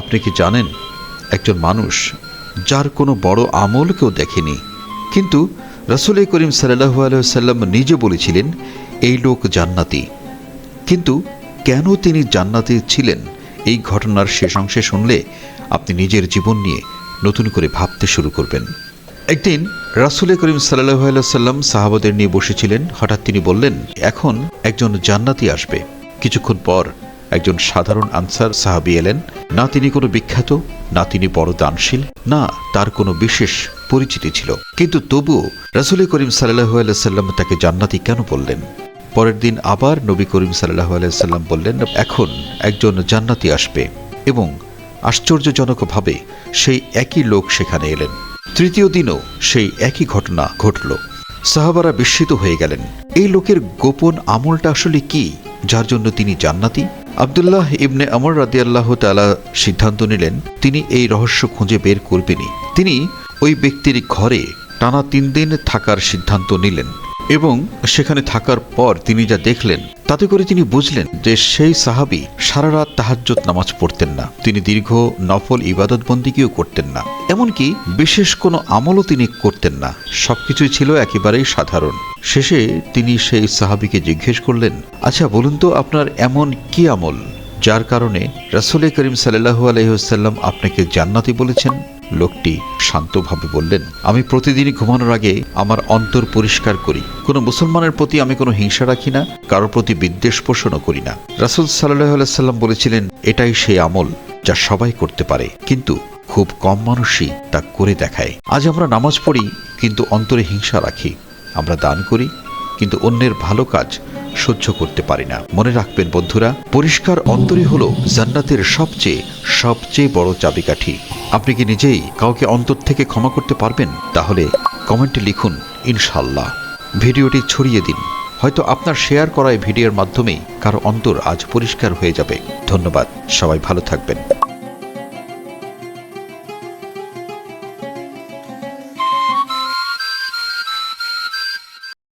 আপনি কি জানেন, একজন মানুষ যার কোনো বড় আমল কেউ দেখেনি, কিন্তু রসুল করিম সাল্লাহু আলহাম নিজে বলেছিলেন, এই লোক জান্নাতি। কিন্তু কেন তিনি জান্নাতে ছিলেন? এই ঘটনার শেষ অংশে শুনলে আপনি নিজের জীবন নিয়ে নতুন করে ভাবতে শুরু করবেন। একদিন রাসুল করিম সাল্লাহ সাল্লাম সাহাবাদের নিয়ে বসেছিলেন। হঠাৎ তিনি বললেন, এখন একজন জান্নাতি আসবে। কিছুক্ষণ পর একজন সাধারণ আনসার সাহাবি এলেন, না তিনি কোনো বিখ্যাত, না তিনি বড় দানশীল, না তার কোনো বিশেষ পরিচিতি ছিল। কিন্তু তবুও রাসুল করিম সাল্লাহ সাল্লাম তাকে জান্নাতি কেন বললেন? পরের দিন আবার নবী করিম সাল্লাহ আলাইসাল্লাম বললেন, এখন একজন জান্নাতি আসবে। এবং আশ্চর্যজনকভাবে সেই একই লোক সেখানে এলেন। তৃতীয় দিনও সেই একই ঘটনা ঘটল। সাহাবারা বিস্মিত হয়ে গেলেন, এই লোকের গোপন আমলটা আসলে কি, যার জন্য তিনি জান্নাতি? আবদুল্লাহ ইবনে আমর রাদিয়াল্লাহ তালা সিদ্ধান্ত নিলেন, তিনি এই রহস্য খুঁজে বের করবেনই। তিনি ওই ব্যক্তির ঘরে টানা তিন দিন থাকার সিদ্ধান্ত নিলেন। এবং সেখানে থাকার পর তিনি যা দেখলেন, তাতে করে তিনি বুঝলেন যে সেই সাহাবি সারা রাত তাহাজ্জত নামাজ পড়তেন না। তিনি দীর্ঘ নফল ইবাদতবন্দিকেও করতেন না। এমনকি বিশেষ কোনো আমলও তিনি করতেন না। সবকিছুই ছিল একেবারেই সাধারণ। শেষে তিনি সেই সাহাবিকে জিজ্ঞেস করলেন আচ্ছা বলুন তো আপনার এমন কি আমল, যার কারণে রাসুল করিম সাল্লাহু আলহিহাল্লাম আপনাকে জান্নাতি বলেছেন? লোকটি শান্তভাবে বললেন, আমি প্রতিদিনই ঘুমানোর আগে আমার অন্তর পরিষ্কার করি। কোনো মুসলমানের প্রতি আমি কোনো হিংসা রাখি না কারোর প্রতি বিদ্বেষ পোষণও করি না। রাসুল সাল্লাহ সাল্লাম বলেছিলেন, এটাই সেই আমল যা সবাই করতে পারে, কিন্তু খুব কম মানুষই তা করে দেখায়। আজ আমরা নামাজ পড়ি, কিন্তু অন্তরে হিংসা রাখি। আমরা দান করি, কিন্তু অন্যের ভালো কাজ সহ্য করতে পারি না। মনে রাখবেন বন্ধুরা, পরিষ্কার অন্তরই হলো জান্নাতের সবচেয়ে সবচেয়ে বড় চাবিকাঠি। আপনি কি নিজেই কাউকে অন্তর থেকে ক্ষমা করতে পারবেন? তাহলে কমেন্টে লিখুন ইনশাল্লাহ ভিডিওটি ছড়িয়ে দিন। হয়তো আপনার শেয়ার করা ভিডিওর মাধ্যমেই কারও অন্তর আজ পরিষ্কার হয়ে যাবে। ধন্যবাদ। সবাই ভালো থাকবেন।